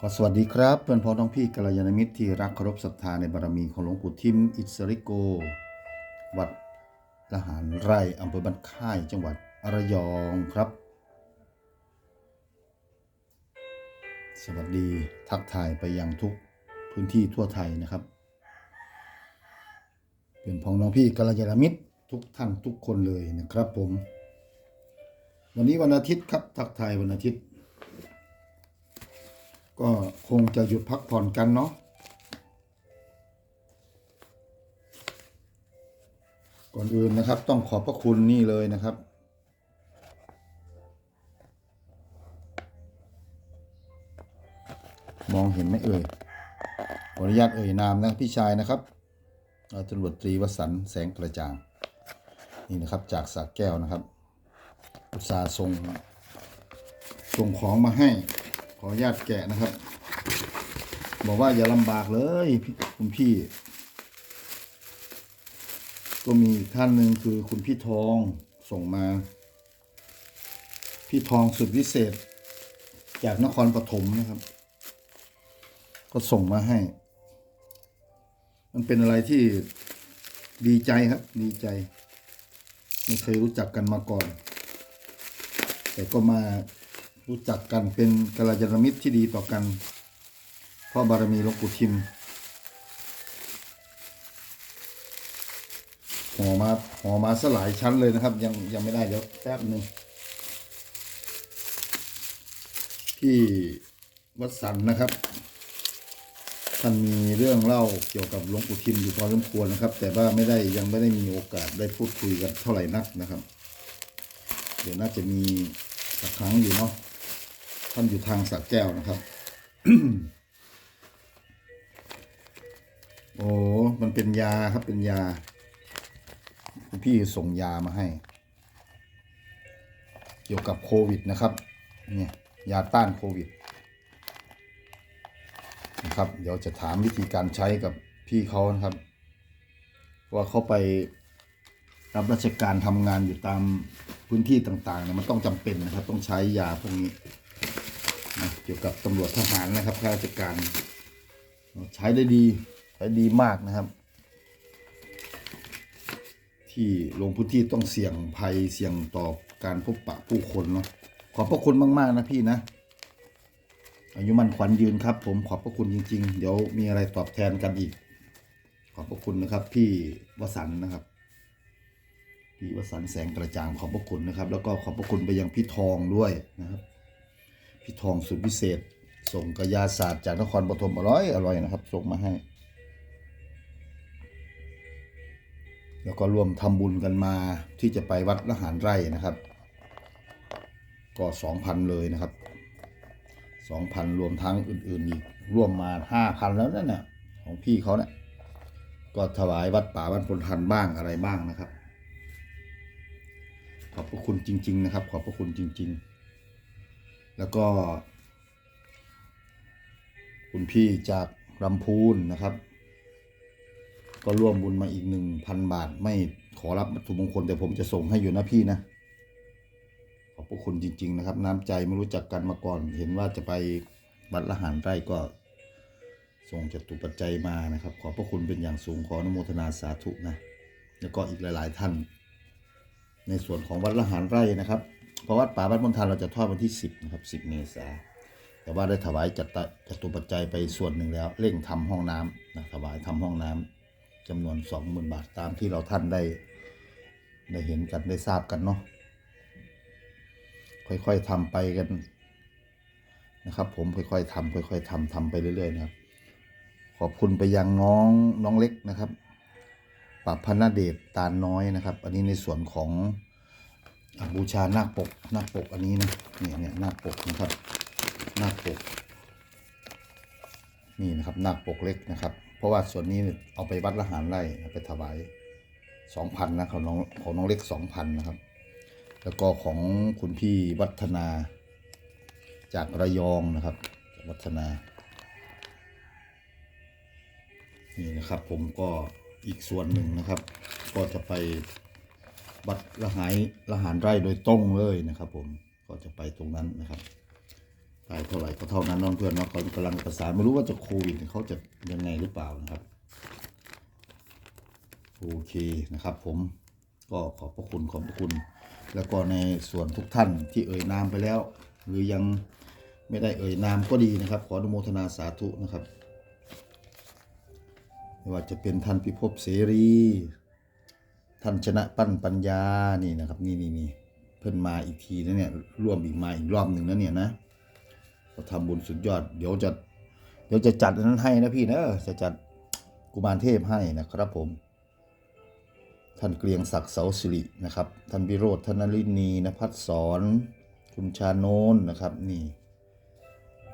ขอสวัสดีครับเพื่อนพ้องน้องพี่กัลยาณมิตรที่รักเคารพศรัทธาในบารมีของหลวงปู่ทิมอิสริโก วัดละหารไร่อำเภอบ้านค่ายจังหวัดระยองครับ สวัสดีทักทายไปยังทุกพื้นที่ทั่วไทยนะครับเพื่อนพ้องน้องพี่กัลยาณมิตรทุกท่านทุกคนเลยนะครับผม วันนี้วันอาทิตย์ครับทักทายวันอาทิตย์ ก็คงจะหยุดพักผ่อนกันเนาะก่อนอื่นนะครับ ต้องขอบพระคุณนี่เลยนะครับ มองเห็นไหมเอ่ยขออนุญาตเอ่ยนามนะพี่ชายนะครับตำรวจตรีวสันต์แสงกระจ่าง นี่นะครับจากสระแก้วนะครับ อุตสาห์ส่งส่งของมาให้ ออนุญาตแกะนะครับ บอกว่าอย่าลำบากเลยคุณพี่ ก็มีท่านหนึ่งคือคุณพี่ทองส่งมา พี่ทองสุดวิเศษ จากนครปฐมนะครับ ก็ส่งมาให้ มันเป็นอะไรที่ดีใจครับ ดีใจ ไม่เคยรู้จักกันมาก่อน แต่ก็มา รู้จักกันเป็นกัลยาณมิตรที่ดีต่อกัน เพราะบารมีหลวงปู่ทิมห่อมาห่อมาสลายชั้นเลยนะครับ ยังยังไม่ได้เดี๋ยวแป๊บหนึ่งพี่วัดสันนะครับ ท่านมีเรื่องเล่าเกี่ยวกับหลวงปู่ทิมอยู่พอสมควรนะครับ แต่ว่าไม่ได้ยังไม่ได้มีโอกาสได้พูดคุยกันเท่าไหร่นักนะครับ เดี๋ยวน่าจะมีสักครั้งอยู่เนาะ ท่านอยู่ทางสระแก้วนะครับ โอ้มันเป็นยาครับเป็นยา พี่ส่งยามาให้ เกี่ยวกับโควิดนะครับ เนี่ยยาต้านโควิดนะครับเดี๋ยวจะถามวิธีการใช้กับพี่เขานะครับ ว่าเขาไปรับราชการทำงานอยู่ตามพื้นที่ต่างๆเนี่ยมันต้องจำเป็นนะครับ ต้องใช้ยาพวกนี้ นะเกี่ยวกับตำรวจทหารนะครับข้าราชการ ใช้ได้ดีใช้ดีมากนะครับ ที่ลงพื้นที่ต้องเสี่ยงภัยเสี่ยงต่อการพบปะผู้คนเนาะขอบพระคุณมาก ๆ นะพี่นะ อายุมันขวัญยืนครับ ผมขอบพระคุณจริง ๆ เดี๋ยวมีอะไรตอบแทนกันอีก ขอบพระคุณนะครับ พี่วสันนะครับพี่วสันแสงกระจ่างขอบพระคุณนะครับ แล้วก็ขอบพระคุณไปยังพี่ทองด้วยนะครับ พี่ทองสุดพิเศษ ส่งกระยาศาสตร์จากนครปฐมอร่อยอร่อยนะครับส่งมาให้ แล้วก็รวมทำบุญกันมาที่จะไปวัดละหารไร่นะครับ ก็สองพันเลยนะครับสองพันรวมทั้งอื่นๆอีกร่วมมาห้าพันแล้วนั่นน่ะของพี่เขาเนี่ยก็ถวายวัดป่าบ้านพลทันบ้างอะไรบ้างนะครับ ขอบพระคุณจริง ๆ นะครับ ขอบพระคุณจริง ๆ แล้วก็ คุณพี่จากลำพูนนะครับ ก็ร่วมบุญมาอีกหนึ่งพันบาท ไม่ขอรับวัตถุมงคลแต่ผมจะส่งให้อยู่นะพี่นะ ขอบพระคุณจริง ๆ นะครับ น้ำใจไม่รู้จักกันมาก่อน เห็นว่าจะไปวัดละหารไร่ก็ส่งจตุปัจจัยมานะครับ ขอบพระคุณเป็นอย่างสูงขออนุโมทนาสาธุนะ แล้วก็อีกหลาย ๆ ท่าน ในส่วนของวัดละหารไร่นะครับ เพราะวัดป่าบ้านมณฑลเราจะทอดวันที่ 10นะครับ10 เมษาแต่ว่าได้ถวายจัตตะจตุปัจจัยไปส่วนหนึ่งแล้ว เร่งทำห้องน้ำนะถวายทำห้องน้ำจำนวน 20,000 บาทตามที่เราท่านได้ ได้เห็นกันได้ทราบกันเนาะค่อยๆทำไปกันนะครับผมค่อยๆทำค่อยๆทำทำไปเรื่อยๆนะครับ ขอบคุณไปยังน้องน้องเล็กนะครับปับพนาเดชตาลน้อยนะครับ อันนี้ในส่วนของ บูชานาคปกนาคปกอันนี้นะเนี่ยเนี่ยนาคปกนะครับนาคปก นี่นะครับนาคปกเล็กนะครับ เพราะว่าส่วนนี้เอาไปวัดละหารไร่เอาไปถวายสองพันนะของน้องของน้องเล็กสองพันนะครับ แล้วก็ของคุณพี่วัฒนา จากระยองนะครับวัฒนา นี่นะครับผมก็อีกส่วนหนึ่งนะครับ ก็จะไป วัดละหายละหารไร่โดยตรงเลยนะครับ ผมก็จะไปตรงนั้นนะครับได้เท่าไหร่ก็เท่านั้นน้องเพื่อนเนาะเขากำลังประสานไม่รู้ว่าจะโควิดเขาจะยังไงหรือเปล่านะครับโอเคนะครับ ผมก็ขอบพระคุณขอบพระคุณ แล้วก็ในส่วนทุกท่านที่เอ่ยนามไปแล้ว หรือยังไม่ได้เอ่ยนามก็ดีนะครับ ขออนุโมทนาสาธุนะครับไม่ว่าจะเป็นท่านพิภพเสรี ท่านชนะปั้นปัญญานี่นะครับ นี่นี่นี่เพิ่นมาอีกทีนะเนี่ยร่วมอีกมาอีกรอบหนึ่งนะเนี่ยนะก็ทำบุญสุดยอด เดี๋ยวจะเดี๋ยวจะจัดนั้นให้นะพี่นะจะจัดกุมารเทพให้นะครับผม ท่านเกรียงศักดิ์เสาสิรินะครับ ท่านวิโรธธนลินีนภัสสอนคุณชาโนนนะครับนี่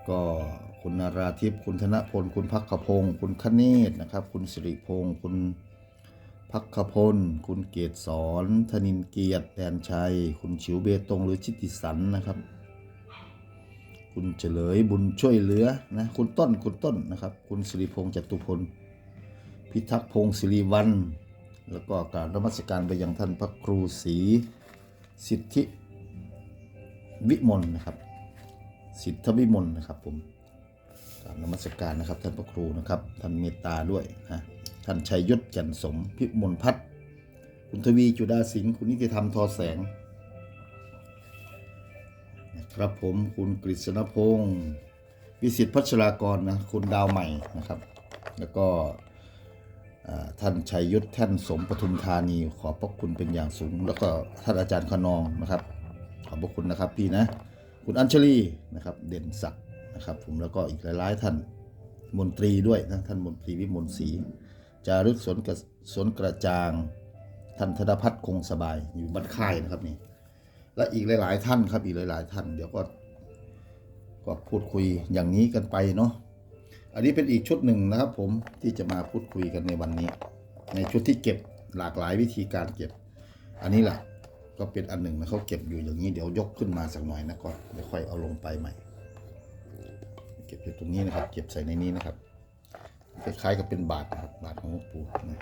ก็คุณนาราทิพย์คุณธนพล คุณพักขพงศ์คุณคเนศนะครับ คุณสิริพงศ์คุณ พักขพล คุณเกตสอนธนินเกียรติแดนชัย คุณฉิวเบตงหรือชิติสันนะครับ คุณเฉลยบุญช่วยเหลือนะคุณต้นคุณต้นนะครับ คุณสิริพงษ์จตุพล พิทักษ์พงศ์สิริวัน แล้วก็การนมัสการไปยังท่านพระครูศรีสิทธิวิมลนะครับ สิทธวิมลนะครับผมการนมัสการนะครับท่านพระครูนะครับท่านเมตตาด้วยนะ ท่านชัยยศจันสม พิมลพัฒน์คุณทวีจุดาสิงห์คุณนิติธรรมทอแสงนะครับผมคุณกฤษณพงศ์วิสิทธิพัชรากรนะคุณดาวใหม่นะครับ แล้วก็ท่านชัยยุทธท่านสมปทุมธานี ขอบพระคุณเป็นอย่างสูง แล้วก็ท่านอาจารย์ขนองนะครับ ขอบพระคุณนะครับพี่นะ คุณอัญชลีนะครับ เด่นศักดิ์นะครับ ผมแล้วก็อีกหลายๆท่านมนตรีด้วยนะท่านมนตรีวิมลศรี จารึกสวนกระสวนกระจาง ท่านธนพัฒน์คงสบายอยู่บ้านค่ายนะครับนี่ และอีกหลาย ๆ ท่านครับอีกหลาย ๆ ท่าน เดี๋ยวก็ก็พูดคุยอย่างนี้กันไปเนาะ อันนี้เป็นอีกชุดหนึ่งนะครับ ผมที่จะมาพูดคุยกันในวันนี้ ในชุดที่เก็บหลากหลายวิธีการเก็บ อันนี้แหละก็เป็นอันหนึ่งนะเขาเก็บอยู่อย่างนี้เดี๋ยวยกขึ้นมาสักหน่อยนะก่อนเดี๋ยวค่อยเอาลงไปใหม่ เก็บอยู่ตรงนี้นะครับ เก็บใส่ในนี้นะครับ คล้ายๆกับเป็นบาทนะครับ บาทของหลวงปู่นะ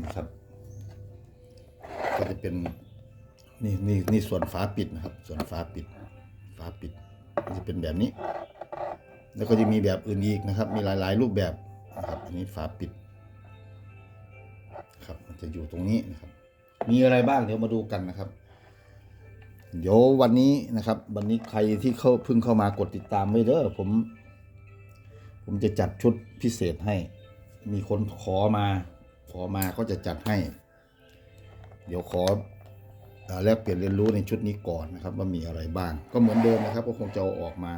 นี่ครับ ก็จะเป็นนี่นี่นี่ส่วนฝาปิดนะครับ ส่วนฝาปิด ฝาปิดจะเป็นแบบนี้ แล้วก็จะมีแบบอื่นอีกนะครับ มีหลายๆรูปแบบนะครับ อันนี้ฝาปิด ครับ มันจะอยู่ตรงนี้นะครับ มีอะไรบ้างเดี๋ยวมาดูกันนะครับเดี๋ยววันนี้นะครับ วันนี้ใครที่เข้าเพิ่งเข้ามากดติดตามไว้เด้อผม ผมจะจัดชุดพิเศษให้ มีคนขอมา ขอมาก็จะจัดให้ เดี๋ยวขออแลกเปลี่ยนเรียนรู้ในชุดนี้ก่อนนะครับ ว่ามีอะไรบ้าง ก็เหมือนเดิมนะครับ ก็คงจะเอาออกมา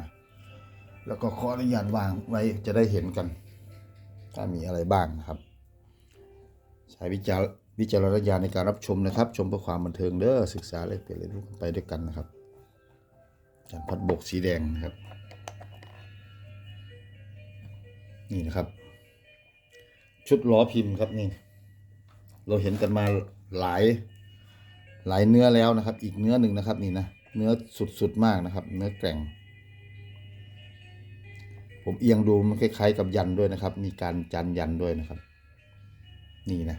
แล้วก็ขออนุญาตวางไว้จะได้เห็นกันถ้ามีอะไรบ้างนะครับ ใช้วิจารวิจารณญาณในการรับชมนะครับ ชมเพื่อความบันเทิงเด้อศึกษาแลกเปลี่ยนเรียนรู้กันไปด้วยกันนะครับจานพัดบกสีแดงนะครับ นี่นะครับ ชุดล้อพิมพ์ครับนี่ เราเห็นกันมาหลาย หลายเนื้อแล้วนะครับ อีกเนื้อหนึ่งนะครับนี่นะเนื้อสุดๆมากนะครับ เนื้อแกร่ง ผมเอียงดูมันคล้ายๆกับยันด้วยนะครับ มีการจันยันด้วยนะครับ นี่นะ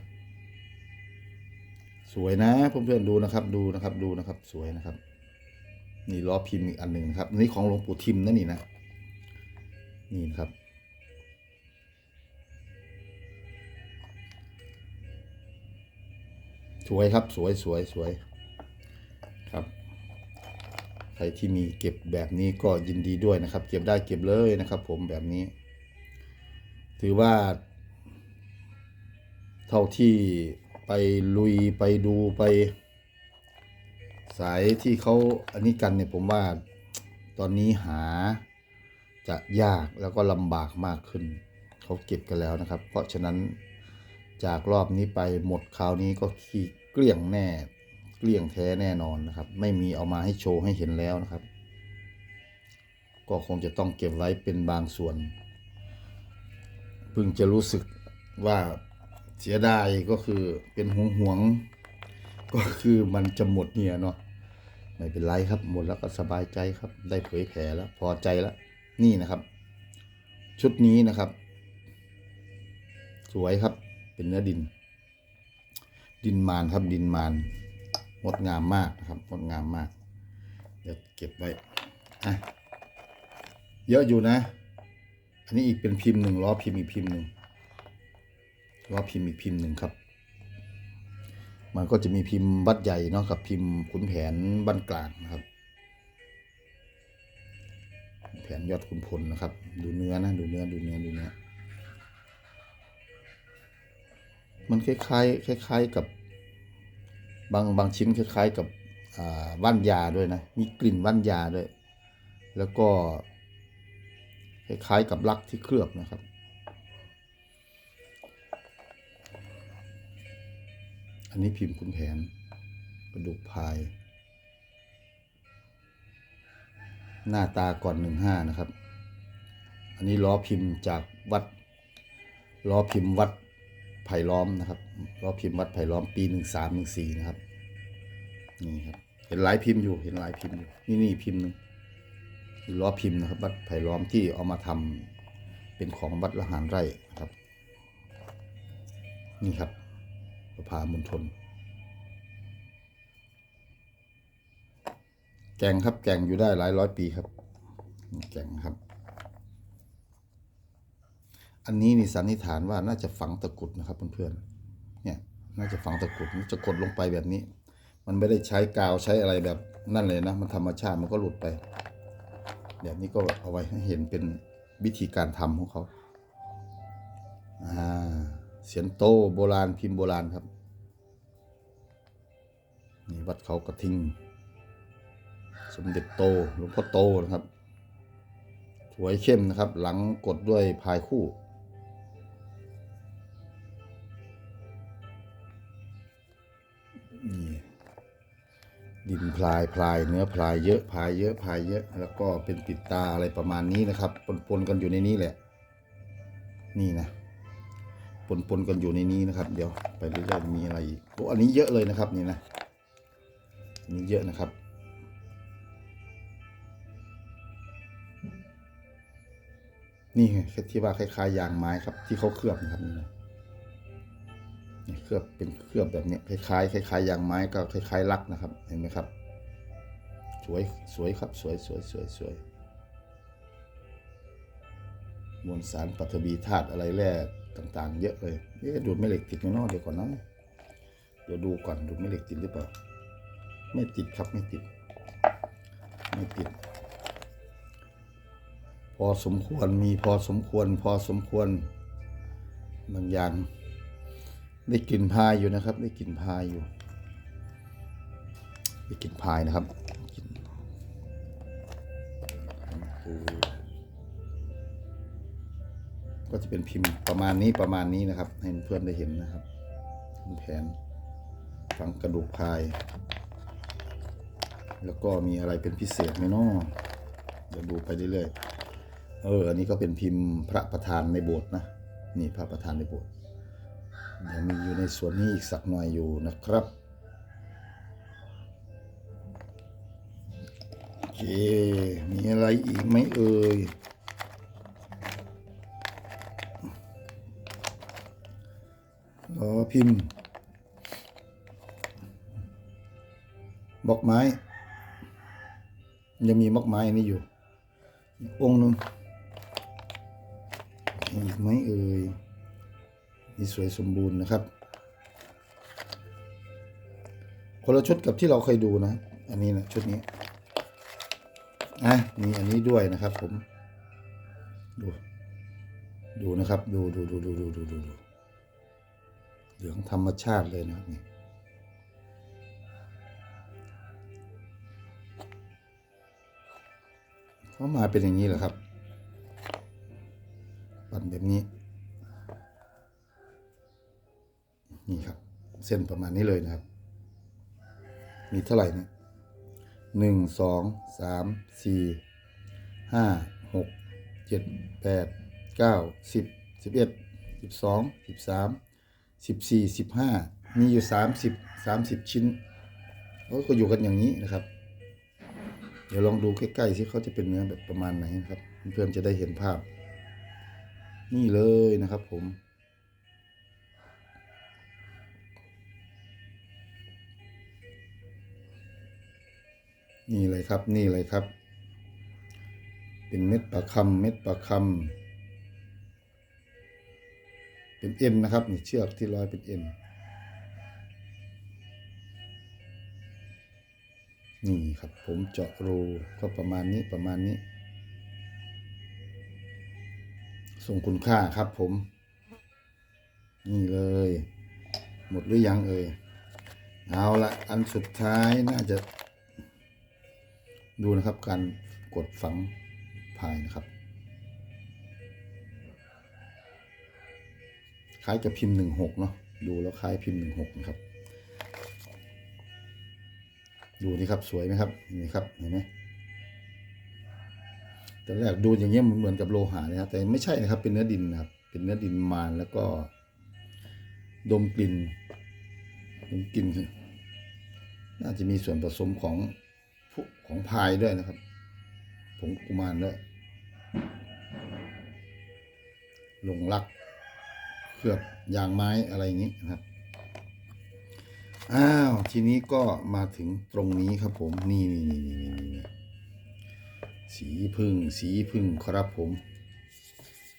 สวยนะเพื่อนๆดูนะครับ ดูนะครับดูนะครับ สวยนะครับ นี่ล้อพิมพ์อีกอันหนึ่งครับนี่ของหลวงปู่ทิมนะนี่นะนี่นะครับ สวยครับสวยสวยสวยครับ ใครที่มีเก็บแบบนี้ก็ยินดีด้วยนะครับ เก็บได้เก็บเลยนะครับ ผมแบบนี้ ถือว่า เท่าที่ไปลุยไปดูไป สายที่เขาอันนี้กันเนี่ยผมว่าตอนนี้หาจะยากแล้วก็ลำบากมากขึ้น เขาเก็บกันแล้วนะครับ เพราะฉะนั้นจากรอบนี้ไปหมดคราวนี้ก็ขี้เกลี้ยงแน่ เกลี้ยงแท้แน่นอนนะครับ ไม่มีเอามาให้โชว์ให้เห็นแล้วนะครับ ก็คงจะต้องเก็บไว้เป็นบางส่วน เพิ่งจะรู้สึกว่าเสียดายก็คือเป็นห่วงห่วง ก็คือมันจะหมดเนี่ยเนาะไม่เป็นไรครับหมดแล้วก็สบายใจครับ ได้เผยแผ่แล้ว พอใจแล้ว นี่นะครับ ชุดนี้นะครับ สวยครับเป็นเนื้อดิน ดินมานครับดินมานงดงามมากนะครับงดงามมาก เดี๋ยวเก็บไว้อะเยอะอยู่นะ อันนี้อีกเป็นพิมพ์หนึ่งล้อพิมพ์อีกพิมพ์หนึ่งล้อพิมพ์อีกพิมพ์หนึ่งครับ มันก็จะมีพิมพ์วัดใหญ่เนาะกับพิมพ์ขุนแผนบ้านกลางนะครับ แผนยอดขุนพลนะครับ ดูเนื้อนะดูเนื้อดูเนื้อดูเนื้อ มันคล้ายๆคล้ายๆกับบางบางชิ้นคล้ายๆกับว่านยาด้วยนะ มีกลิ่นว่านยาด้วย แล้วก็คล้ายๆกับลักที่เคลือบนะครับ อันนี้พิมพ์คุณแผนกระดูกพาย หน้าตาก่อนหนึ่งห้านะครับ อันนี้ล้อพิมพ์จากวัดล้อพิมพ์วัด ไผ่ล้อมนะครับล้อพิมพ์วัดไผ่ล้อมปีหนึ่งสามหนึ่งสี่นะครับนี่ครับเห็นหลายพิมพ์อยู่เห็นหลายพิมพ์อยู่นี่นี่พิมพ์หนึงล้อพิมพ์นะครับ วัดไผ่ล้อมที่เอามาทำเป็นของวัดละหารไร่ครับ นี่ครับประพามณฑลแกงครับแกงอยู่ได้หลายร้อยปีครับ แกงครับ อันนี้นี่สันนิษฐานว่าน่าจะฝังตะกุดนะครับเพื่อนๆ เนี่ยน่าจะฝังตะกุดจะกดลงไปแบบนี้ มันไม่ได้ใช้กาวใช้อะไรแบบนั่นเลยนะ มันธรรมชาติมันก็หลุดไป แบบนี้ก็เอาไว้ให้เห็นเป็นวิธีการทำของเขาอ่าเสียนโตโบราณพิมพ์โบราณครับ นี่วัดเขากระทิง สมเด็จโตหลวงพ่อโตนะครับสวยเข้มนะครับ หลังกดด้วยพายคู่ ดินพลายพลายเนื้อพลายเยอะพลายเยอะพลายเยอะ แล้วก็เป็นปิดตาอะไรประมาณนี้นะครับปนๆกันอยู่ในนี้แหละ นี่นะปนๆกันอยู่ในนี้นะครับ เดี๋ยวไปเรื่อยๆมีอะไรอีกโอ้อันนี้เยอะเลยนะครับนี่นะอันนี้เยอะนะครับ นี่ไงที่ว่าคล้ายๆยางไม้ครับ ที่เขาเคลือบนะครับนี่นะ เคลือบเป็นเคลือบแบบนี้ยคล้ายๆคล้ายๆยางไม้ก็คล้ายๆลักนะครับ เห็นไหมครับ สวยสวยครับสวยสวยสวยสวยมวลสารปฐบีธาตุอะไรแร่ต่างๆ เยอะเลยเอ๊ะดูดแม่เหล็กติดไหมนาะเดี๋ยวก่อนนะเดี๋ยวดูก่อนดูดแม่เหล็กติดหรือเปล่า ไม่ติดครับไม่ติด ไม่ติด พอสมควรมีพอสมควร พอสมควรบางอย่าง ได้กลิ่นพายอยู่นะครับ ได้กลิ่นพายอยู่ ได้กลิ่นพายนะครับกลิ่นก็จะเป็นพิมพ์ประมาณนี้ประมาณนี้นะครับ ให้เพื่อนได้เห็นนะครับแผนฝังกระดูกพาย แล้วก็มีอะไรเป็นพิเศษไหมนาะเดี๋ยวดูไปเรื่อยๆเออ อันนี้ก็เป็นพิมพ์พระประธานในโบสถ์นะ นี่พระประธานในโบสถ์ ยวมีอยู่ในส่วนนี้อีกสักหน่อยอยู่นะครับโอเคมีอะไรอีกไหมเอ่ยรอพิมพ์บล็อกไม้ ยังมีบล็อกไม้อันนี้อยู่อีกองค์หนึ่งอีกไหมเอ่ย นี่สวยสมบูรณ์นะครับ คนละชุดกับที่เราเคยดูนะ อันนี้นะชุดนี้อะมีอันนี้ด้วยนะครับ ผม ดู ดูนะครับ ดูดูดูดูดูดูดูดูเหลืองธรรมชาติเลยนะครับนี่เขามาเป็นอย่างนี้เหรอครับปั่นแบบนี้ นี่ครับ เส้นประมาณนี้เลยนะครับ มีเท่าไหร่เนี่ยหนึ่งสองสามสี่ห้าหกเจ็ดแปดเก้าสิบสิบเอ็ดสิบสองสิบสามสิบสี่สิบห้ามีอยู่สามสิบสามสิบชิ้นก็อยู่กันอย่างนี้นะครับ เดี๋ยวลองดูใกล้ๆสิเขาจะเป็นเนื้อแบบประมาณไหนนะครับ เพื่อนๆจะได้เห็นภาพ นี่เลยนะครับผม นี่เลยครับนี่เลยครับ เป็นเม็ดประคำเม็ดประคำเป็นเอ็นนะครับนี่เชือกที่ร้อยเป็นเอ็นนี่ครับผมเจาะรูก็ประมาณนี้ประมาณนี้ ส่งคุณค่าครับผม นี่เลย หมดหรือยังเอ่ยเอาละอันสุดท้ายน่าจะ ดูนะครับการกดฝังพายนะครับ คล้ายกับพิมพ์หนึ่งหกเนาะดูแล้วคล้ายพิมพ์หนึ่งหกนะครับ ดูนี่ครับสวยไหมครับนี่ครับเห็นไหมแต่แรกดูอย่างเงี้ยมันเหมือนกับโลหะนะครับแต่ไม่ใช่นะครับเป็นเนื้อดินนะครับเป็นเนื้อดินมานแล้วก็ ดมกลิ่นดมกลิ่นน่าจะมีส่วนผสมของ ของพายด้วยนะครับ ผงกุมารด้วยลงรักเคลือบยางไม้อะไรอย่างนี้นะครับ อ้าว ทีนี้ก็มาถึงตรงนี้ครับผม นี่นี่นี่นี่นี่นี่สีพึ่งสีพึ่งครับผม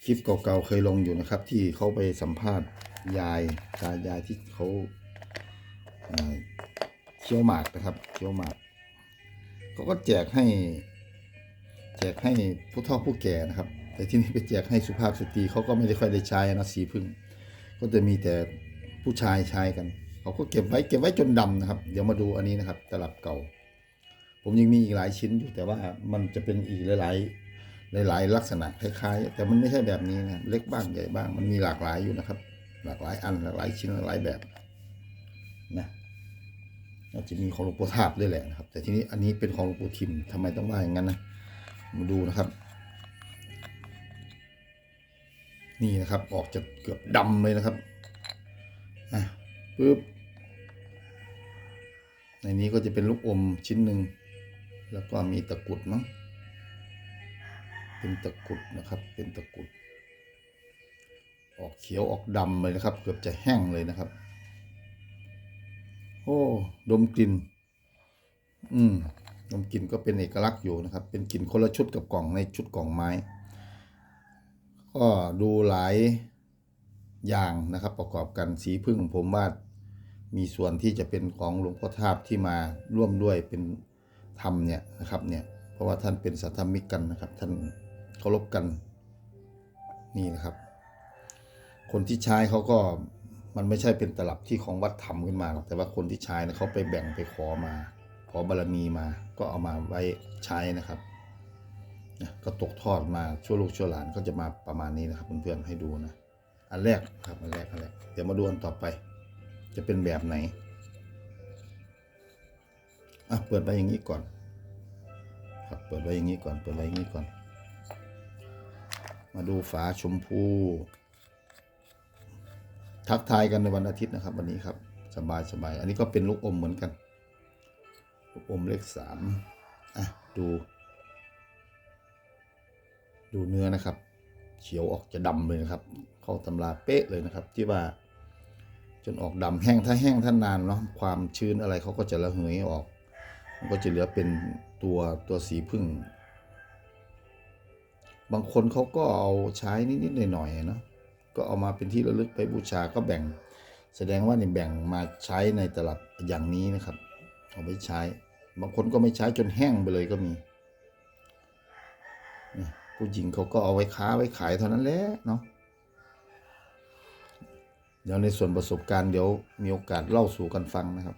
คลิปเก่าๆเคยลงอยู่นะครับ ที่เขาไปสัมภาษณ์ยายตายายที่เขาเคี้ยวหมากนะครับเคี้ยวหมาก เขาก็แจกให้ แจกให้ผู้เฒ่าผู้แก่นะครับ แต่ที่นี่ไปแจกให้สุภาพสตรีเขาก็ไม่ได้ค่อยได้ใช้นะสีพึ่ง ก็จะมีแต่ผู้ชายใช้กันเขาก็เก็บไว้เก็บไว้จนดำนะครับ เดี๋ยวมาดูอันนี้นะครับ ตลับเก่า ผมยังมีอีกหลายชิ้นอยู่แต่ว่ามันจะเป็นอีกหลายๆหลาย ๆ ลักษณะคล้ายๆ แต่มันไม่ใช่แบบนี้นะเล็กบ้างใหญ่บ้างมันมีหลากหลายอยู่นะครับ หลากหลายอันหลากหลายชิ้นหลากหลายแบบ อาจจะมีของหลวงปู่ทาบด้วยแหละนะครับ แต่ทีนี้อันนี้เป็นของหลวงปู่ทิมทำไมต้องว่าอย่างนั้นนะมาดูนะครับ นี่นะครับออกจะเกือบดำเลยนะครับอะปึ๊บในนี้ก็จะเป็นลูกอมชิ้นหนึ่งแล้วก็มีตะกรุดมั้งเป็นตะกรุดนะครับ เป็นตะกรุด ออกเขียวออกดำเลยนะครับ เกือบจะแห้งเลยนะครับ อ้ดมกลิ่นอืมดมกลิ่นก็เป็นเอกลักษณ์อยู่นะครับ เป็นกลิ่นคนละชุดกับกล่องในชุดกล่องไม้ ก็ดูหลายอย่างนะครับ ประกอบกันสีพึ่งผมว่ามีส่วนที่จะเป็นของหลวงพ่อทาบที่มาร่วมด้วยเป็นธรรมเนี่ยนะครับเนี่ยเพราะว่าท่านเป็นสัทธรรมิกกันนะครับ ท่านเคารพกันนี่นะครับ คนที่ใช้เขาก็ มันไม่ใช่เป็นตลับที่ของวัดทำขึ้นมาหรอกแต่ว่าคนที่ใช้นะเขาไปแบ่งไปขอมาขอบารมีมาก็เอามาไว้ใช้นะครับนะก็ตกทอดมาชั่วลูกชั่วหลานก็จะมาประมาณนี้นะครับเพื่อนๆให้ดูนะอันแรกครับอันแรกอันแรกเดี๋ยวมาดูอันต่อไป จะเป็นแบบไหนอะเปิดไว้อย่างนี้ก่อนครับเปิดไว้อย่างนี้ก่อนเปิดไว้อย่างนี้ก่อน มาดูฝาชมพู ทักทายกันในวันอาทิตย์นะครับ วันนี้ครับสบายสบายอันนี้ก็เป็นลูกอมเหมือนกัน ลูกอมเลขสามอะดู ดูเนื้อนะครับ เขียวออกจะดำเลยนะครับ เข้าตำราเป๊ะเลยนะครับ ที่ว่าจนออกดำแห้งถ้าแห้งท่านนานเนาะความชื้นอะไรเขาก็จะระเหยออก มันก็จะเหลือเป็นตัวตัวสีพึ่ง บางคนเขาก็เอาใช้นิดๆหน่อยๆเนาะ ก็เอามาเป็นที่ระลึกไปบูชาก็แบ่ง แสดงว่าเนี่ยแบ่งมาใช้ในตลับอย่างนี้นะครับ เอาไปใช้ บางคนก็ไม่ใช้จนแห้งไปเลยก็มีผู้หญิงเขาก็เอาไว้ค้าไว้ขายเท่านั้นแหละเนาะเดี๋ยวในส่วนประสบการณ์เดี๋ยวมีโอกาสเล่าสู่กันฟังนะครับ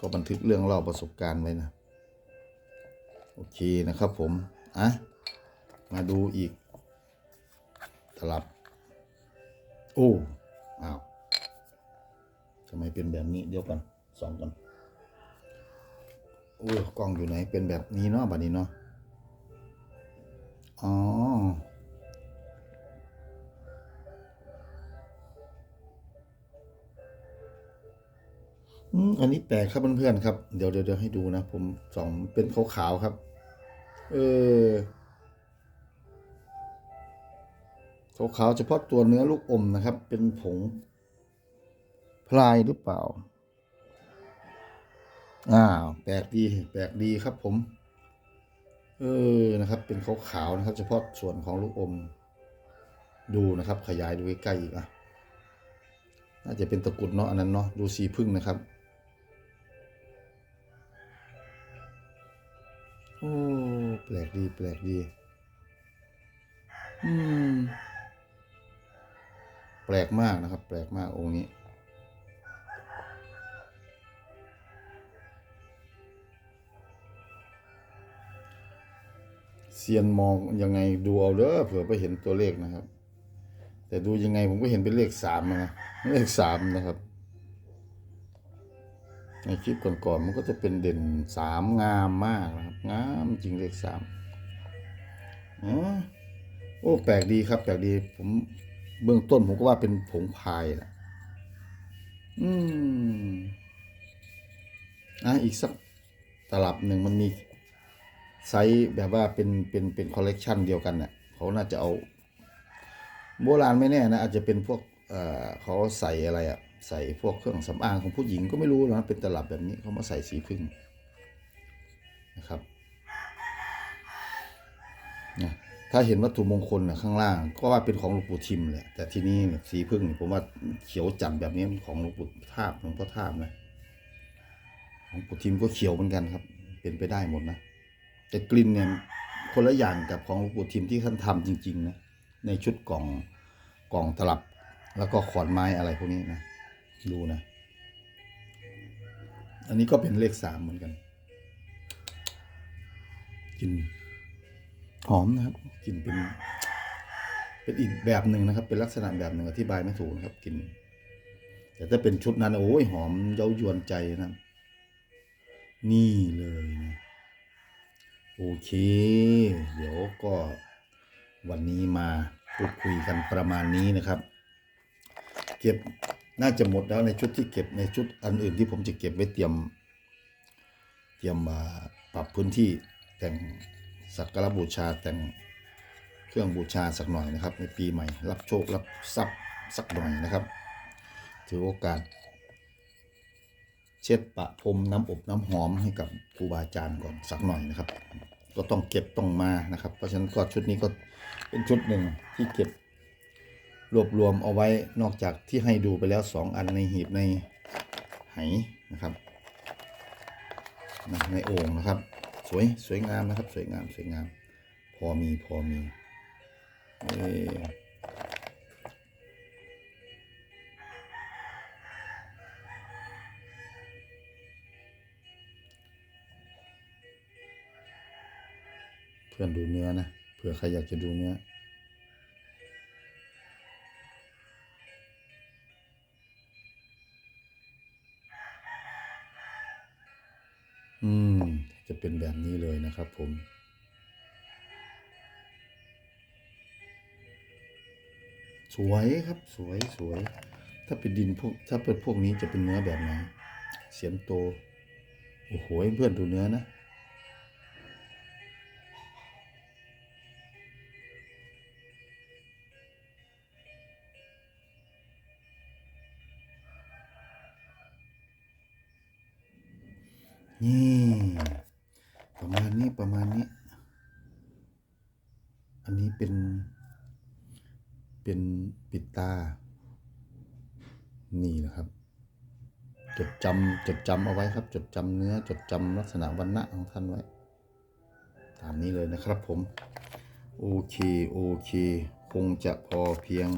ก็บันทึกเรื่องเล่าประสบการณ์ไว้นะโอเคนะครับผมอะมาดูอีกตลับ โอ้อ้าวทำไมเป็นแบบนี้เดี๋ยวกันสองกันโอ้กล้องอยู่ไหนเป็นแบบนี้เนาะบัดนี้เนาะอ๋ออืมอันนี้แปลกครับเพื่อนๆครับ เดี๋ยวเดี๋ยวให้ดูนะ ผมสองเป็นขาวๆครับ เออ ขาวๆเฉพาะตัวเนื้อลูกอมนะครับ เป็นผงพลายหรือเปล่า อ้าวแปลกดีแปลกดีครับผม เออนะครับ เป็นขาวๆนะครับ เฉพาะส่วนของลูกอม ดูนะครับ ขยายดูใกล้ๆอีกอะน่าจะเป็นตะกุดเนาะอันนั้นเนาะดูสีพึ่งนะครับโอ้แปลกดีแปลกดี อืม ปลกมากนะครับ แปลกมากองค์นี้ เซียนมองยังไงดูเอาเด้อเผื่อไปเห็นตัวเลขนะครับ แต่ดูยังไงผมก็เห็นเป็นเลขสามนะเลขสามนะครับ ในคลิปก่อนๆมันก็จะเป็นเด่นสามงามมากนะครับ งามจริงเลขสามอ๋อโอ้แปลกดีครับแปลกดีผม เบื้องต้นผมก็ว่าเป็นผงพายแหละอืมอะอีกสักตลับหนึ่งมันมีไซส์แบบว่าเป็นเป็นเป็นคอลเลกชันเดียวกันเนี่ยเขาน่าจะเอา โบราณไม่แน่นะอาจจะเป็นพวกเอ่อเขาใส่อะไรอะใส่พวกเครื่องสำอางของผู้หญิงก็ไม่รู้นะเป็นตลับแบบนี้เขามาใส่สีพึ่งนะครับนะ ถ้าเห็นวัตถุมงคลนะข้างล่าง ก็ว่าเป็นของหลวงปู่ทิมแหละแต่ที่นี่เนี่ยสีพึ่งเนี่ยผมว่าเขียวจัดแบบนี้ของหลวงปู่ทาบหลวงพ่อทาบนะของหลวงปู่ทิมก็เขียวเหมือนกันครับ เป็นไปได้หมดนะแต่กลิ่นเนี่ยคนละอย่างกับของหลวงปู่ทิมที่ท่านทำจริง ๆ นะในชุดกล่องกล่องตลับ แล้วก็ขอนไม้อะไรพวกนี้นะดูนะ อันนี้ก็เป็นเลขสามเหมือนกันกลิ่น หอมนะครับกลิ่นเป็น เป็นอีกแบบหนึ่งนะครับ เป็นลักษณะแบบหนึ่งอธิบายไม่ถูกนะครับกลิ่นแต่ถ้าเป็นชุดนั้นโอ้ยหอมเย้ายวนใจนะนี่เลยนะโอเค เดี๋ยวก็วันนี้มาพูดคุยกันประมาณนี้นะครับ เก็บน่าจะหมดแล้วในชุดที่เก็บในชุดอันอื่นที่ผมจะเก็บไว้เตรียม เตรียมมาปรับพื้นที่แต่ง สักการะบูชาแต่งเครื่องบูชาสักหน่อยนะครับ ในปีใหม่ รับโชครับทรัพย์สักหน่อยนะครับ ถือโอกาส เช็ดปะพรมน้ำอบน้ำหอมให้กับครูบาอาจารย์ก่อนสักหน่อยนะครับ ก็ต้องเก็บต้องมานะครับ เพราะฉะนั้นก็ชุดนี้ก็เป็นชุดหนึ่งที่เก็บรวบรวมเอาไว้นอกจากที่ให้ดูไปแล้วสองอันในหีบในไหนะครับในโอ่งนะครับ สวยสวยงามนะครับ สวยงามสวยงาม พอมีพอมีเอเพื่อนดูเนื้อนะเผื่อใครอยากจะดูเนื้อ เป็นแบบนี้เลยนะครับผมสวยครับสวยสวย ถ้าเป็นดินพวกถ้าเป็นพวกนี้จะเป็นเนื้อแบบไหนเสียมโต โอ้โหเพื่อนดูเนื้อนะ นี่ประมาณนี้ประมาณนี้ อันนี้เป็น เป็นปิดตา นี่นะครับ จดจำจดจำเอาไว้ครับ จดจำเนื้อ จดจำลักษณะวันณะของท่านไว้ ตามนี้เลยนะครับผม โอเค โอเค คงจะพอเพียง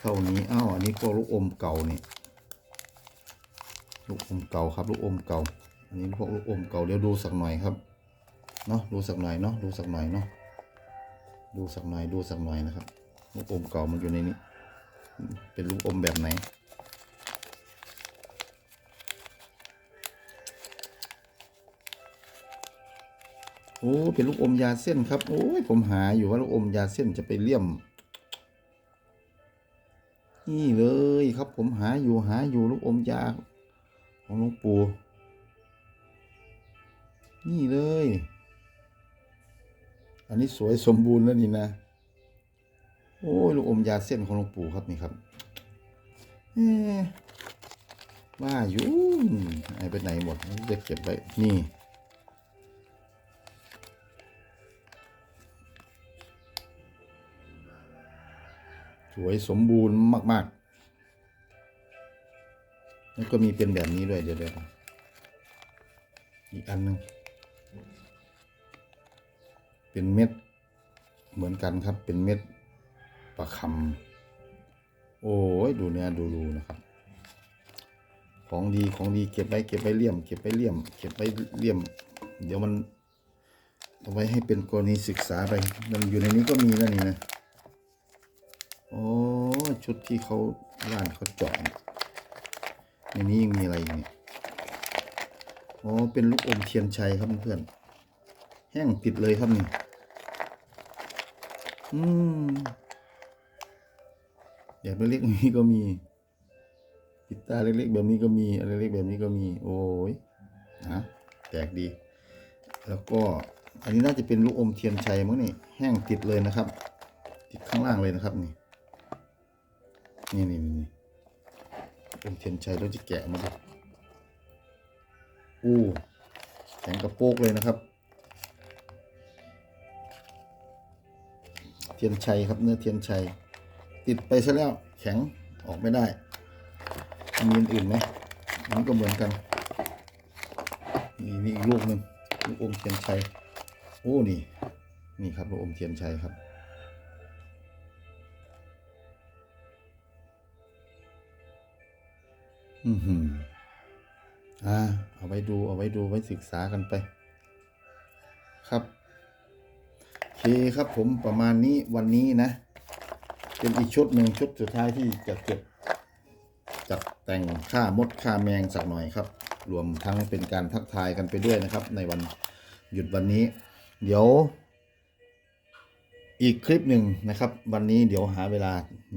เท่านี้อ้าวอันนี้ก็ลูกอมเก่านี่ลูกอมเก่าครับ ลูกอมเก่า อันนี้พวกลูกอมเก่าเดี๋ยวดูสักหน่อยครับเนาะดูสักหน่อยเนาะดูสักหน่อยเนาะดูสักหน่อยดูสักหน่อยนะครับ ลูกอมเก่ามันอยู่ในนี้ เป็นลูกอมแบบไหน โอ้ เป็นลูกอมยาเส้นครับ โอ้ย ผมหาอยู่ว่าลูกอมยาเส้นจะไปเลี่ยม นี่เลยครับผมหาอยู่หาอยู่ลูกอมยา ของหลวงปู่ นี่เลย อันนี้สวยสมบูรณ์แล้วนี่นะ โอ้ยลูกอมยาเส้นของหลวงปู่ครับนี่ครับว่าอยู่ไอ้ไปไหนหมดจะเก็บไว้นี่สวยสมบูรณ์มาก ๆ แล้วก็มีเป็นแบบนี้ด้วยเดี๋ยวเดอีกอันนึง เป็นเม็ดเหมือนกันครับเป็นเม็ด ประคำโอ้ยดูเนื้อดูรูนะครับ ของดีของดีเก็บไว้เก็บไว้เลี่ยม เก็บไว้เลี่ยม เก็บไว้เลี่ยม เดี๋ยวมันเอาไว้ให้เป็นกรณีศึกษาไปมันอยู่ในนี้ก็มีแล้วนี่นะโอ้ชุดที่เขาร้านเขาเจาะในนี้ยังมีอะไรอีกเนี่ยอ๋อเป็นลูกอมเทียนชัยครับเพื่อนแห้งติดเลยครับนี่ อืม แบบเล็กๆแบบนี้ก็มีกีตาร์เล็กๆ แบบนี้ก็มีอะไรเล็กแบบนี้ก็มี โอ้ยนะแปลกดี แล้วก็อันนี้น่าจะเป็นลูกอมเทียนชัยมั้งนี่แห้งติดเลยนะครับ ติดข้างล่างเลยนะครับนี่นี่นี่นี่อมเทียนชัยเราจะแกะมาดูอู้แข็งกระโปกเลยนะครับ เทียนชัยครับเนื้อเทียนชัย ติดไปซะแล้วแข็งออกไม่ได้มีอื่นไหมอันนี้ก็เหมือนกันนี่นี่อีกลูกหนึ่งลูกอมเทียนชัยโอ้นี่ นี่ครับลูกอมเทียนชัยครับอือหืออ่าเอาไว้ดูเอาไว้ดูไว้ศึกษากันไป ครับโอเคครับผมประมาณนี้วันนี้นะ เป็นอีกชุดหนึ่งชุดสุดท้ายที่จะเก็บจัดแต่งค่ามดค่าแมงสักหน่อยครับ รวมทั้งเป็นการทักทายกันไปด้วยนะครับ ในวันหยุดวันนี้ เดี๋ยว อีกคลิปหนึ่งนะครับ วันนี้เดี๋ยวหาเวลา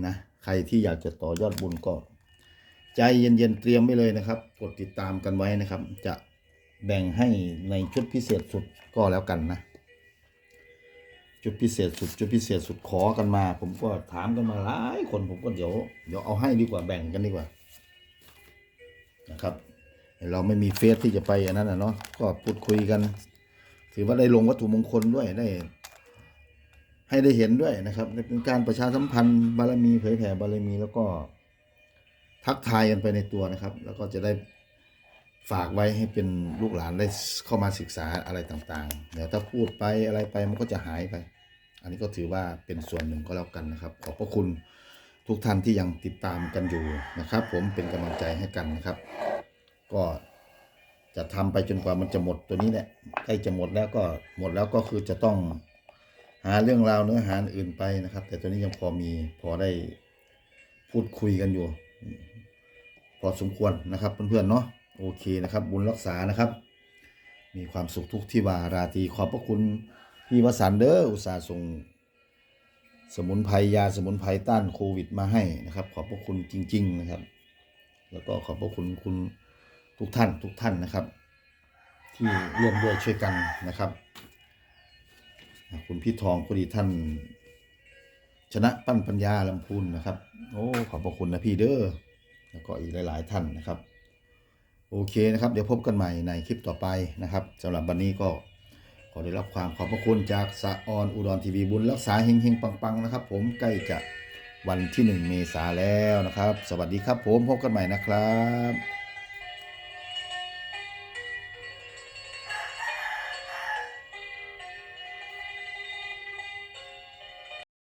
นะ ใครที่อยากจะต่อยอดบุญก็ ใจเย็นๆเตรียมไว้เลยนะครับ กดติดตามกันไว้นะครับ จะแบ่งให้ในชุดพิเศษสุดก็แล้วกันนะ จุดพิเศษสุดจุดพิเศษสุดขอกันมา ผมก็ถามกันมาหลายคนผมก็เดี๋ยวเดี๋ยวเอาให้ดีกว่าแบ่งกันดีกว่านะครับ เราไม่มีเฟซที่จะไปอันนั้นนะเนาะก็พูดคุยกัน ถือว่าได้ลงวัตถุมงคลด้วยได้ ให้ได้เห็นด้วยนะครับเป็นการประชาสัมพันธ์บารมีเผยแผ่บารมีแล้วก็ทักทายกันไปในตัวนะครับ แล้วก็จะได้ฝากไว้ให้เป็นลูกหลานได้เข้ามาศึกษาอะไรต่างๆ เดี๋ยวถ้าพูดไปอะไรไปมันก็จะหายไป อันนี้ก็ถือว่าเป็นส่วนหนึ่งก็แล้วกันนะครับ ขอบพระคุณทุกท่านที่ยังติดตามกันอยู่นะครับ ผมเป็นกำลังใจให้กันนะครับ ก็จะทำไปจนกว่ามันจะหมดตัวนี้แหละใกล้จะหมดแล้วก็หมดแล้วก็คือจะต้องหาเรื่องราวเนื้อหาอื่นไปนะครับ แต่ตัวนี้ยังพอมีพอได้พูดคุยกันอยู่ พอสมควรนะครับเพื่อนๆเนาะโอเคนะครับ บุญรักษานะครับ มีความสุขทุกที่วาราตรีขอบพระคุณ พี่วสันเด้ออุตส่าห์ส่งสมุนไพรยาสมุนไพรต้านโควิดมาให้นะครับ ขอบพระคุณจริง ๆ นะครับ แล้วก็ขอบพระคุณคุณทุกท่านทุกท่านนะครับ ที่ร่วมด้วยช่วยกันนะครับ คุณพี่ทองก็ดีท่าน ชนะปั้นปัญญาลำพูนนะครับ โอ้ขอบพระคุณนะพี่เด้อแล้วก็อีกหลาย ๆ ท่านนะครับ โอเคนะครับ เดี๋ยวพบกันใหม่ในคลิปต่อไปนะครับสำหรับวันนี้ก็ อได้รับความขอบพระคุณจากสะออนอุดรทีวีบุญรักษาเฮงเฮงๆ ปังๆ นะครับ ผมใกล้จะวันที่ 1 เมษาแล้วนะครับ สวัสดีครับผมพบกันใหม่นะครับ